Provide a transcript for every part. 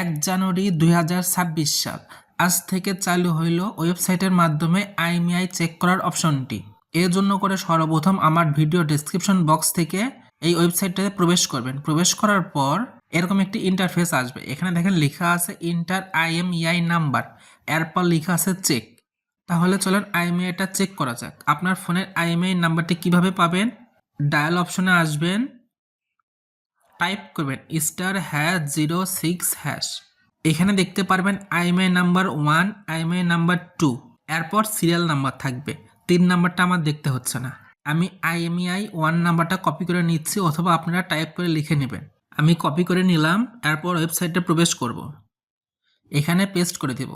এক জানুয়ারি দুই হাজার ছাব্বিশ সাল। আজ থেকে চালু হইল ওয়েবসাইটের মাধ্যমে আইএমআই চেক করার অপশনটি। এর জন্য করে সর্বপ্রথম আমার ভিডিও ডেসক্রিপশন বক্স থেকে এই ওয়েবসাইটটাতে প্রবেশ করবেন। প্রবেশ করার পর এরকম একটি ইন্টারফেস আসবে। এখানে দেখেন লেখা আছে ইন্টার আইএমইআই নাম্বার। এরপর লেখা আছে চেক তাহলে চলেন আইএমআইটা চেক করা যাক। আপনার ফোনের আইএমআই নাম্বারটি কীভাবে পাবেন? ডায়াল অপশনে আসবেন। টাইপ করবেন star hash zero six hash. এখানে দেখতে পারবেন IMEI number one IMEI number two. এরপর সিরিয়াল নাম্বার থাকবে। তিন নাম্বারটা আমার দেখতে হচ্ছে না। আমি আইএমইআই ওয়ান নাম্বারটা কপি করে নিচ্ছি অথবা আপনারা টাইপ করে লিখে নেবেন। আমি কপি করে নিলাম, এরপর ওয়েবসাইটে প্রবেশ করব। এখানে পেস্ট করে দেব।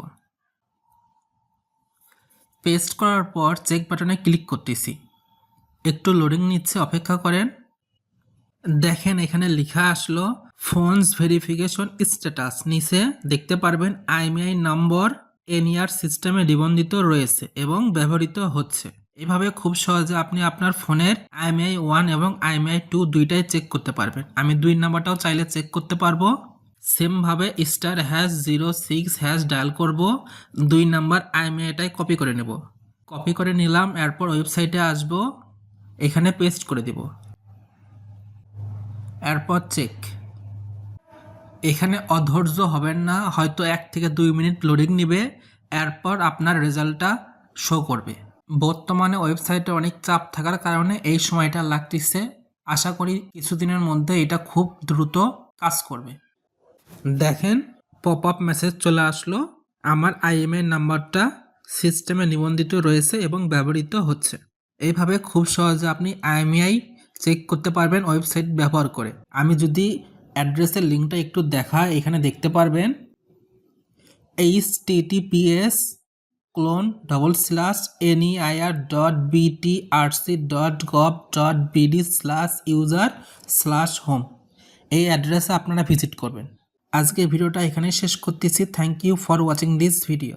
পেস্ট করার পর চেক বাটনে ক্লিক করতেছি। একটু লোডিং নিচ্ছে, অপেক্ষা করেন। দেখেন এখানে লেখা আসলো, ফোনস ভেরিফিকেশন স্ট্যাটাস। নিচে দেখতে পারবেন আইএমআই নম্বর এনইআর সিস্টেমে নিবন্ধিত রয়েছে এবং ব্যবহৃত হচ্ছে। এভাবে খুব সহজে আপনি আপনার ফোনের আইএমআই ওয়ান এবং আইএমআই টু দুইটাই চেক করতে পারবেন। আমি দুই নাম্বারটাও চাইলে চেক করতে পারব। সেমভাবে star hash zero six hash dial করব। দুই নাম্বার আইএমআইটাই কপি করে নেব। কপি করে নিলাম, এরপর ওয়েবসাইটে আসব। এখানে পেস্ট করে দেব। এরপর চেক এখানে অধৈর্য হবেন না, হয়তো এক থেকে দুই মিনিট লোডিং নেবে, এরপর আপনার রেজাল্টটা শো করবে। বর্তমানে ওয়েবসাইটে অনেক চাপ থাকার কারণে এই সময়টা লাগতেছে। আশা করি কিছুদিনের মধ্যে এটা খুব দ্রুত কাজ করবে। দেখেন পপ আপ মেসেজ চলে আসলো। আমার আইএমআই নাম্বারটা সিস্টেমে নিবন্ধিত রয়েছে এবং ব্যবহৃত হচ্ছে। এইভাবে খুব সহজে আপনি আইএমআই চেক করতে পারবেন ওয়েবসাইট ব্যবহার করে। আমি যদি অ্যাড্রেসের লিঙ্কটা একটু দেখা, এখানে দেখতে পারবেন H TTPS colon double slash NEIR dot BTRC dot gov dot BD slash user slash home এই অ্যাড্রেসে আপনারা ভিজিট করবেন। আজকে ভিডিওটা এখানে শেষ করতেছি। Thank you for watching this video